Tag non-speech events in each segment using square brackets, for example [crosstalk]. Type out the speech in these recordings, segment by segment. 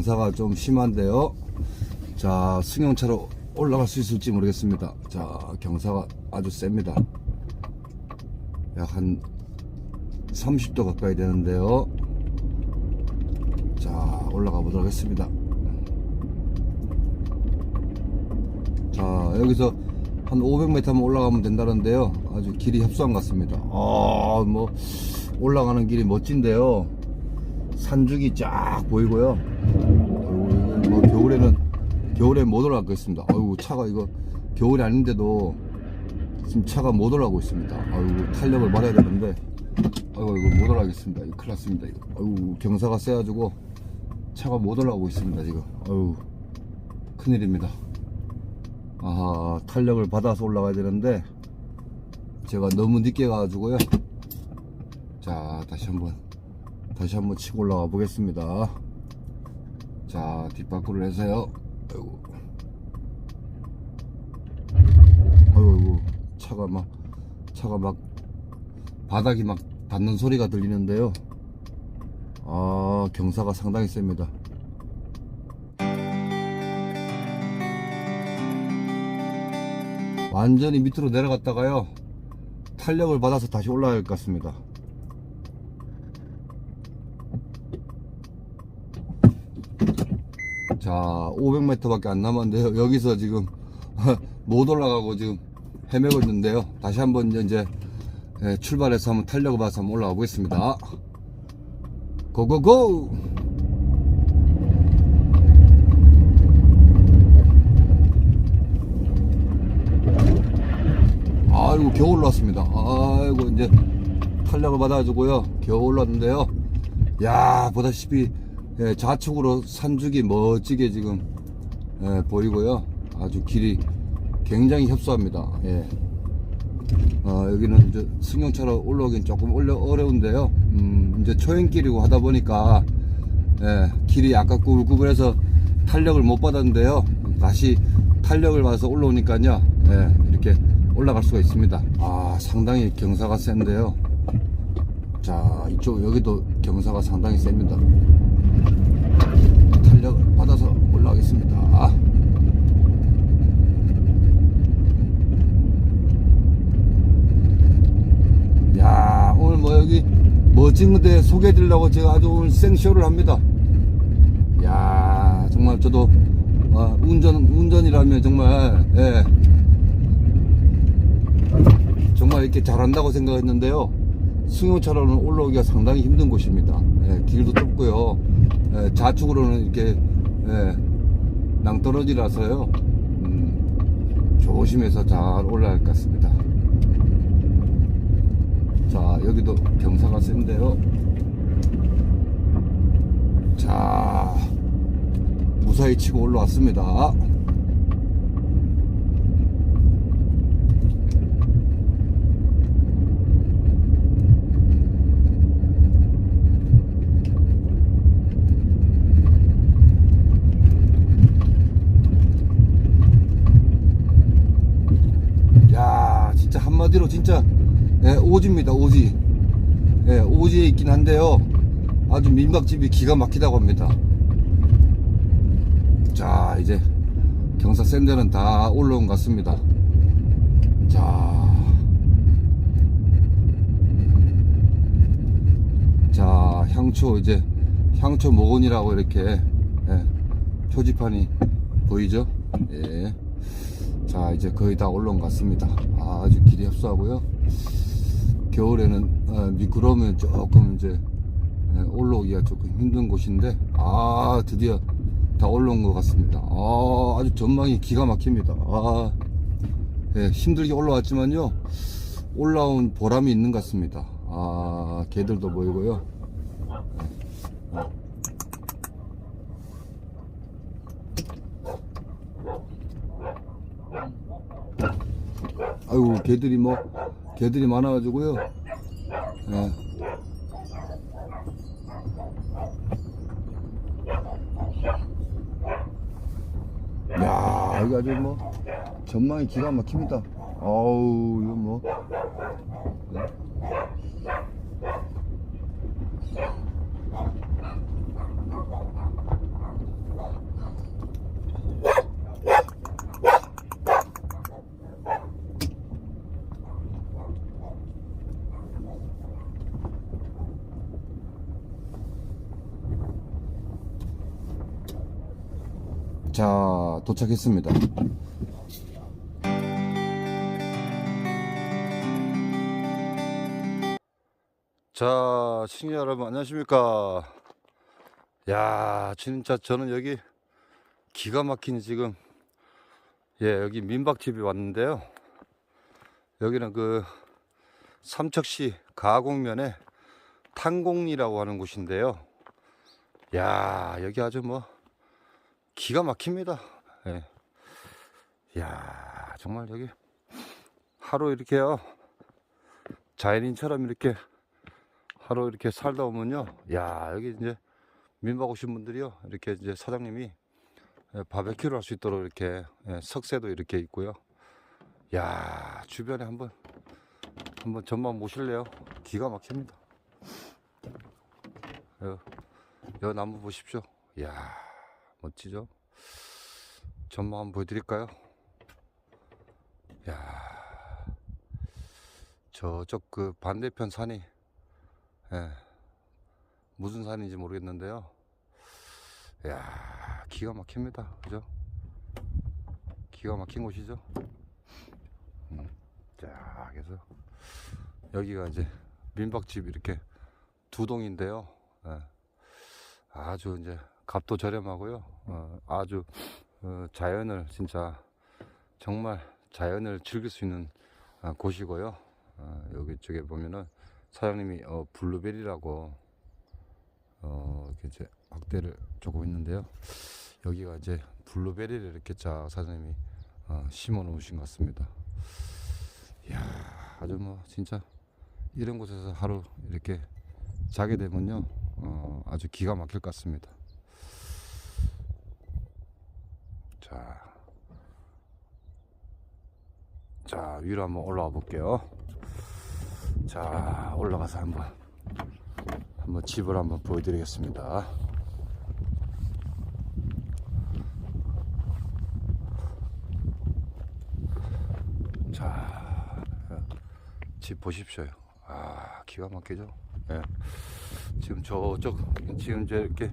경사가 좀 심한데요. 자, 승용차로 올라갈 수 있을지 모르겠습니다. 자, 경사가 아주 셉니다. 약 한 30도 가까이 되는데요. 자, 올라가 보도록 하겠습니다. 자, 여기서 한 500m만 올라가면 된다는데요. 아주 길이 협소한 것 같습니다. 아, 뭐, 올라가는 길이 멋진데요. 산죽이 쫙 보이고요. 뭐, 겨울에는, 겨울에 못 올라가겠습니다. 아이고, 차가 이거, 겨울이 아닌데도, 지금 차가 못 올라가고 있습니다. 아이고, 탄력을 받아야 되는데, 아이고, 이거 못 올라가겠습니다. 이거 큰일 났습니다. 이거. 아이고, 경사가 세가지고, 차가 못 올라가고 있습니다, 지금. 아이고, 큰일입니다. 아하, 탄력을 받아서 올라가야 되는데, 제가 너무 늦게 가가지고요. 자, 다시 한번, 다시 한번 치고 올라가 보겠습니다. 자, 뒷바퀴를 해서요. 아이고, 아이고, 차가 막, 차가 막, 바닥이 막 닿는 소리가 들리는데요. 아, 경사가 상당히 셉니다. 완전히 밑으로 내려갔다가요. 탄력을 받아서 다시 올라갈 것 같습니다. 자, 500m밖에 안 남았는데요. 여기서 지금 [laughs] 못 올라가고 지금 헤매고 있는데요. 다시 한번 이제 예, 출발해서 한번 탄력을 받아서 한번 올라가 보겠습니다. 고고고! 아이고 겨우 올랐습니다 아이고 이제 탄력을 받아주고요 겨우 올랐는데요 야 보다시피 예, 좌측으로 산죽이 멋지게 지금 예, 보이고요 아주 길이 굉장히 협소합니다 예. 어, 여기는 이제 승용차로 올라오긴 조금 어려운데요 음, 이제 초행길이고 하다 보니까 예, 길이 약간 구불구불해서 탄력을 못 받았는데요 다시 탄력을 받아서 올라오니까요 예, 이렇게 올라갈 수가 있습니다. 아, 상당히 경사가 센데요. 자, 이쪽, 여기도 경사가 상당히 셉니다. 탄력을 받아서 올라가겠습니다. 야, 오늘 뭐 여기 멋진 군데 소개해 드리려고 제가 아주 오늘 생쇼를 합니다. 야, 정말 저도 어, 운전, 운전이라면 정말, 예. 정말 이렇게 잘한다고 생각했는데요. 승용차로는 올라오기가 상당히 힘든 곳입니다. 예, 길도 좁고요. 예, 좌측으로는 이렇게 예, 낭떠러지라서요. 음, 조심해서 잘 올라갈 것 같습니다. 자, 여기도 경사가 센데요. 자, 무사히 치고 올라왔습니다. 야, 진짜 한마디로 진짜 예, 오지입니다. 오지. 예, 오지에 있긴 한데요. 아주 민박집이 기가 막히다고 합니다. 자, 이제 경사 센 데는 다 올라온 것 같습니다. 자. 자, 향초 이제 향초 모건이라고 이렇게 예, 표지판이 보이죠? 예. 자 이제 거의 다 올라온 것 같습니다 아주 길이 협소하고요. 겨울에는 어, 미끄러우면 조금 이제 예, 올라오기가 조금 힘든 곳인데 아 드디어 다 올라온 것 같습니다. 아 아주 전망이 기가 막힙니다. 아 예, 힘들게 올라왔지만요 올라온 보람이 있는 것 같습니다. 아 개들도 보이고요 아이고 개들이 뭐 개들이 많아가지고요. 예. 야 이거 아주 뭐 전망이 기가 막힙니다. 아우 이거 뭐. 네. 자, 도착했습니다. 자, 시청자 여러분, 안녕하십니까. 야, 진짜 저는 여기 기가 막힌 지금, 예, 여기 민박집이 왔는데요. 여기는 그 삼척시 가곡면에 탄공리라고 하는 곳인데요. 야, 여기 아주 뭐 기가 막힙니다. 예. 야, 정말 여기 하루 이렇게요. 자연인처럼 이렇게 하루 이렇게 살다 보면요. 야, 여기 이제 민박 오신 분들이요. 이렇게 이제 사장님이 예, 바베큐를 할 수 있도록 이렇게 예, 석쇠도 이렇게 있고요. 야, 주변에 한번 한번 전만 보실래요? 기가 막힙니다. 여, 여 나무 보십시오. 야, 멋지죠? 전만 한번 보여드릴까요? 야, 저쪽 그 반대편 산이 예, 무슨 산인지 모르겠는데요. 야, 기가 막힙니다. 그죠? 기가 막힌 곳이죠? 음, 자, 그래서 여기가 이제 민박집 이렇게 두 동인데요. 예, 아주 이제 값도 저렴하고요. 어, 아주 어, 자연을 진짜 정말 자연을 즐길 수 있는 아, 곳이고요. 어, 여기 쪽에 보면은 사장님이 어, 블루베리라고 어, 이렇게 이제 확대를 조금 있는데요. 여기가 이제 블루베리를 이렇게 자 사장님이 어, 심어 놓으신 것 같습니다. 이야, 아주 뭐 진짜 이런 곳에서 하루 이렇게 자게 되면요, 어, 아주 기가 막힐 것 같습니다. 자, 자 위로 한번 올라가 볼게요. 자, 올라가서 한번 한번 집을 한번 보여드리겠습니다. 자, 집 보십시오. 아, 기가 막히죠? 예. 지금 저쪽, 지금 이제 이렇게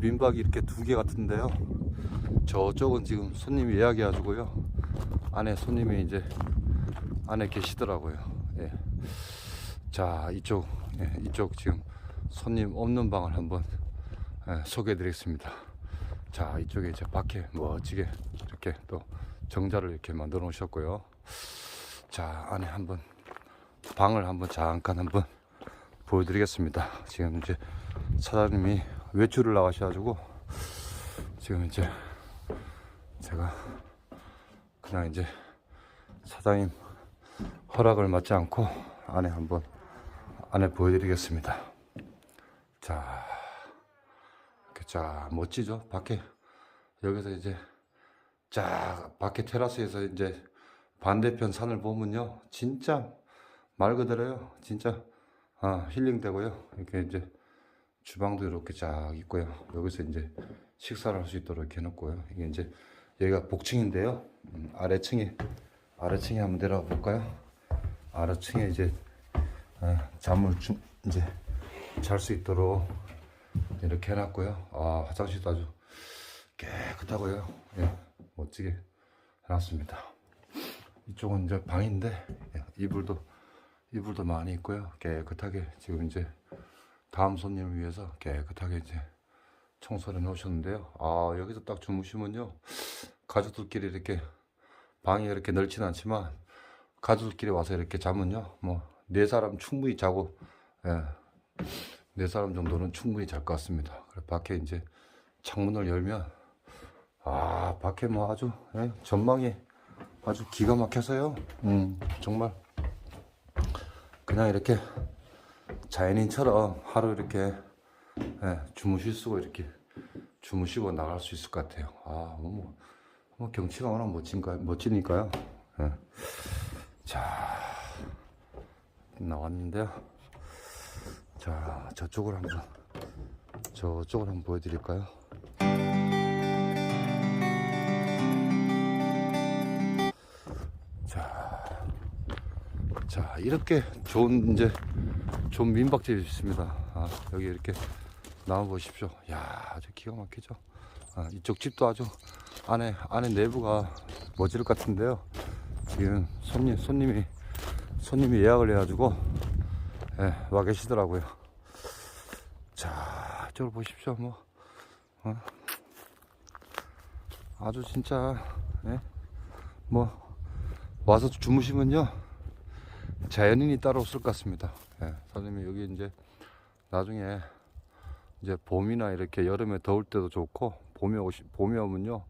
민박이 이렇게 두 개 같은데요. 저쪽은 지금 손님이 예약해가지고요. 안에 손님이 이제 안에 계시더라고요. 예. 자, 이쪽, 예, 이쪽 지금 손님 없는 방을 한번 예, 소개해 드리겠습니다. 자, 이쪽에 이제 밖에 멋지게 이렇게 또 정자를 이렇게 만들어 놓으셨고요. 자, 안에 한번 방을 한번 잠깐 한번 보여드리겠습니다. 지금 이제 사장님이 외출을 나가셔가지고 지금 이제 제가 그냥 이제 사장님 허락을 받지 않고 안에 한번 안에 보여드리겠습니다. 자, 자 멋지죠? 밖에 여기서 이제 쫙 밖에 테라스에서 이제 반대편 산을 보면요, 진짜 말 그대로요, 진짜 아, 힐링되고요. 이렇게 이제 주방도 이렇게 쫙 있고요. 여기서 이제 식사를 할 수 있도록 이렇게 해놓고요. 이게 이제 여기가 복층인데요. 음, 아래층에 아래층에 한번 내려가 볼까요? 아래층에 이제 아, 잠을 주, 이제 잘 수 있도록 이렇게 해놨고요. 아 화장실도 아주 깨끗하고요. 예, 멋지게 해놨습니다. 이쪽은 이제 방인데 예, 이불도 이불도 많이 있고요. 깨끗하게 지금 이제 다음 손님을 위해서 깨끗하게 이제 청소를 해놓으셨는데요. 아 여기서 딱 주무시면요 가족들끼리 이렇게 방이 이렇게 넓지는 않지만 가족들끼리 와서 이렇게 자면요 뭐 네 사람 충분히 자고 예, 네 사람 정도는 충분히 잘 것 같습니다. 밖에 이제 창문을 열면 아 밖에 뭐 아주 예, 전망이 아주 기가 막혀서요. 음 정말 그냥 이렇게 자연인처럼 하루 이렇게 예, 주무실 수고 이렇게 주무시고 나갈 수 있을 것 같아요. 아, 뭐, 뭐, 뭐 경치가 워낙 멋진가, 멋지니까요. 예. 자, 나왔는데요. 자, 저쪽을 한번, 저쪽을 한번 보여드릴까요? 자, 자, 이렇게 좋은, 이제, 좋은 민박집이 있습니다. 아, 여기 이렇게 나와 보십시오. 야, 아주 기가 막히죠. 아, 이쪽 집도 아주 안에 안에 내부가 멋질 것 같은데요. 지금 손님 손님이 손님이 예약을 해가지고 예, 와 계시더라고요. 자, 저걸 보십시오. 뭐 어? 아주 진짜 예? 뭐 와서 주무시면요 자연인이 따로 없을 것 같습니다. 예, 사장님이 여기 이제 나중에 이제 봄이나 이렇게 여름에 더울 때도 좋고 봄에 오시 봄에 오면요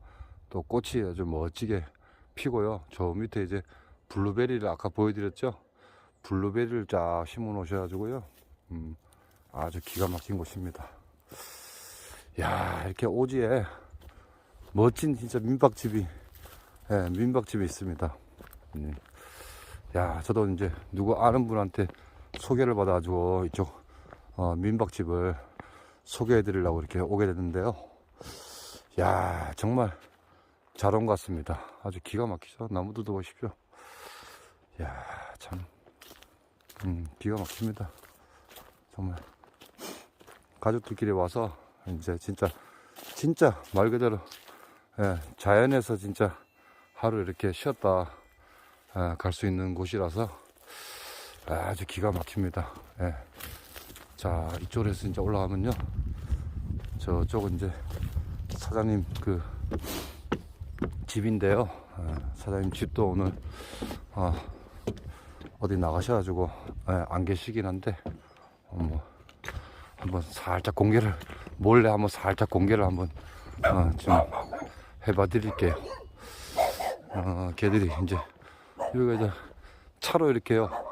또 꽃이 아주 멋지게 피고요. 저 밑에 이제 블루베리를 아까 보여드렸죠. 블루베리를 쫙 심어 놓으셔 가지고요. 음, 아주 기가 막힌 곳입니다. 야 이렇게 오지에 멋진 진짜 민박집이 예, 민박집이 있습니다. 음. 야 저도 이제 누구 아는 분한테 소개를 받아가지고 이쪽 어, 민박집을 소개해 드리려고 이렇게 오게 됐는데요. 야 정말 잘 온 것 같습니다. 아주 기가 막히죠. 나무들도 보십시오. 야 참, 음, 기가 막힙니다. 정말 가족들끼리 와서 이제 진짜 진짜 말 그대로 예, 자연에서 진짜 하루 이렇게 쉬었다 갈수 있는 곳이라서 아주 기가 막힙니다. 예. 자 이쪽에서 이제 올라가면요 저쪽은 이제 사장님 그 집인데요. 예, 사장님 집도 오늘 어, 어디 나가셔가지고 예, 안 계시긴 한데 어, 뭐 한번 살짝 공개를 몰래 한번 살짝 공개를 한번 어, 좀 해봐 드릴게요. 어, 걔들이 이제 여기가 이제 차로 이렇게요.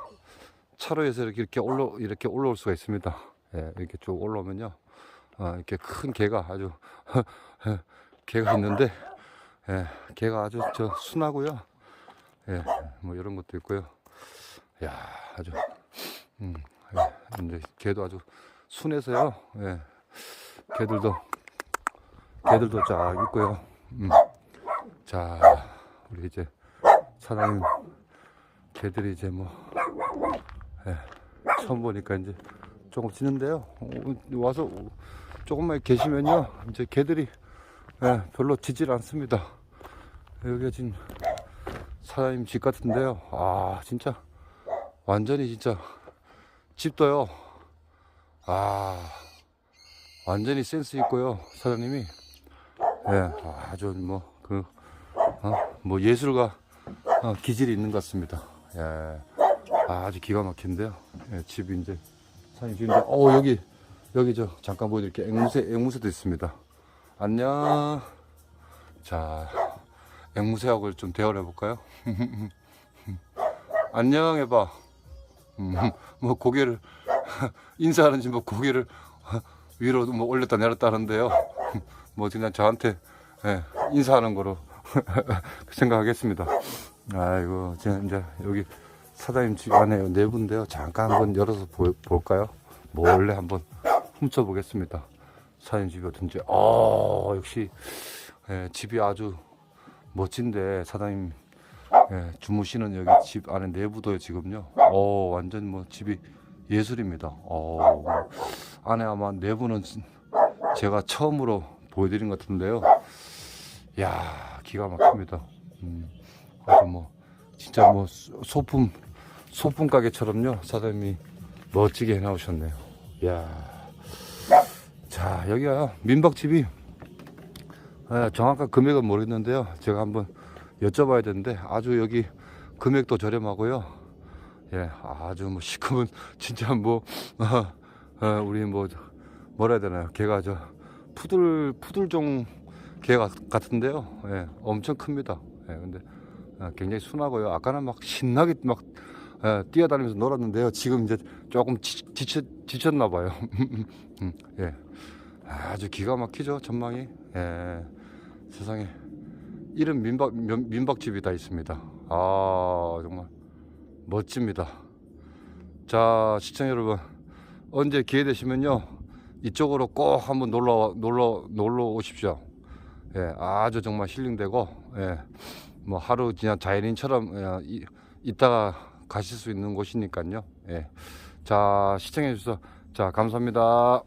차로에서 이렇게 이렇게 올라 이렇게 올라올 수가 있습니다. 예, 이렇게 쭉 올라오면요. 어, 이렇게 큰 개가 아주 [laughs] 개가 있는데 예, 개가 아주 저 순하고요. 예, 뭐 이런 것도 있고요. 야, 아주 음, 예, 이제 개도 아주 순해서요. 예, 개들도 개들도 쫙 있고요. 음. 자, 우리 이제 사장님 개들이 이제 뭐 예, 처음 보니까 이제 조금 짖는데요. 어, 와서 조금만 계시면요, 이제 개들이 예, 별로 짖질 않습니다. 여기가 지금 사장님 집 같은데요. 아, 진짜 완전히 진짜 집도요. 아, 완전히 센스 있고요, 사장님이. 예, 아주 뭐, 그, 어, 뭐 예술가 어, 기질이 있는 것 같습니다. 예, 아주 기가 막힌데요. 예, 집이 이제, 사장님 지금 이제, 어, 여기, 여기 저, 잠깐 보여드릴게요. 앵무새, 앵무새도 있습니다. 안녕. 자, 앵무새하고 좀 대화를 해볼까요? [laughs] 안녕 해봐. 음, 뭐 고개를 [laughs] 인사하는지 뭐 고개를 [laughs] 위로 뭐 올렸다 내렸다 하는데요. 뭐 그냥 저한테 예, 인사하는 거로 생각하겠습니다. 아이고 이제 여기 사장님 집 안에 내부인데요. 잠깐 한번 열어서 보, 볼까요? 몰래 한번 훔쳐보겠습니다. 사장님 집이 어떤지. 어 역시 예, 집이 아주 멋진데 사장님 예, 주무시는 여기 집 안에 내부도 지금요. 어 완전 뭐 집이 예술입니다. 어 안에 아마 내부는 제가 처음으로 보여드린 것 같은데요. 야 기가 막힙니다. 음, 아주 뭐 진짜 뭐 소- 소품 소품 가게처럼요 사장님이 멋지게 해놓으셨네요. 야, 자 여기가 민박집이 예, 정확한 금액은 모르겠는데요. 제가 한번 여쭤봐야 되는데 아주 여기 금액도 저렴하고요. 예, 아주 뭐 시커먼 [laughs] 진짜 뭐 어, 어, 우리 뭐 뭐라 해야 되나요? 개가 저 푸들 푸들종 개 같- 같은데요. 예, 엄청 큽니다. 예, 근데 어, 굉장히 순하고요. 아까는 막 신나게 막 예, 뛰어다니면서 놀았는데요. 지금 이제 조금 지, 지쳐, 지쳤나 봐요. [laughs] 음, 예, 아주 기가 막히죠 전망이. 예, 세상에 이런 민박 민- 민박집이 다 있습니다. 아 정말 멋집니다. 자 시청자 여러분 언제 기회 되시면요 이쪽으로 꼭 한번 놀러 놀러 놀러 오십시오. 예, 아주 정말 힐링되고 예, 뭐 하루 그냥 자연인처럼 예, 이, 있다가 가실 수 있는 곳이니까요. 예, 자 시청해 주셔서 자 감사합니다.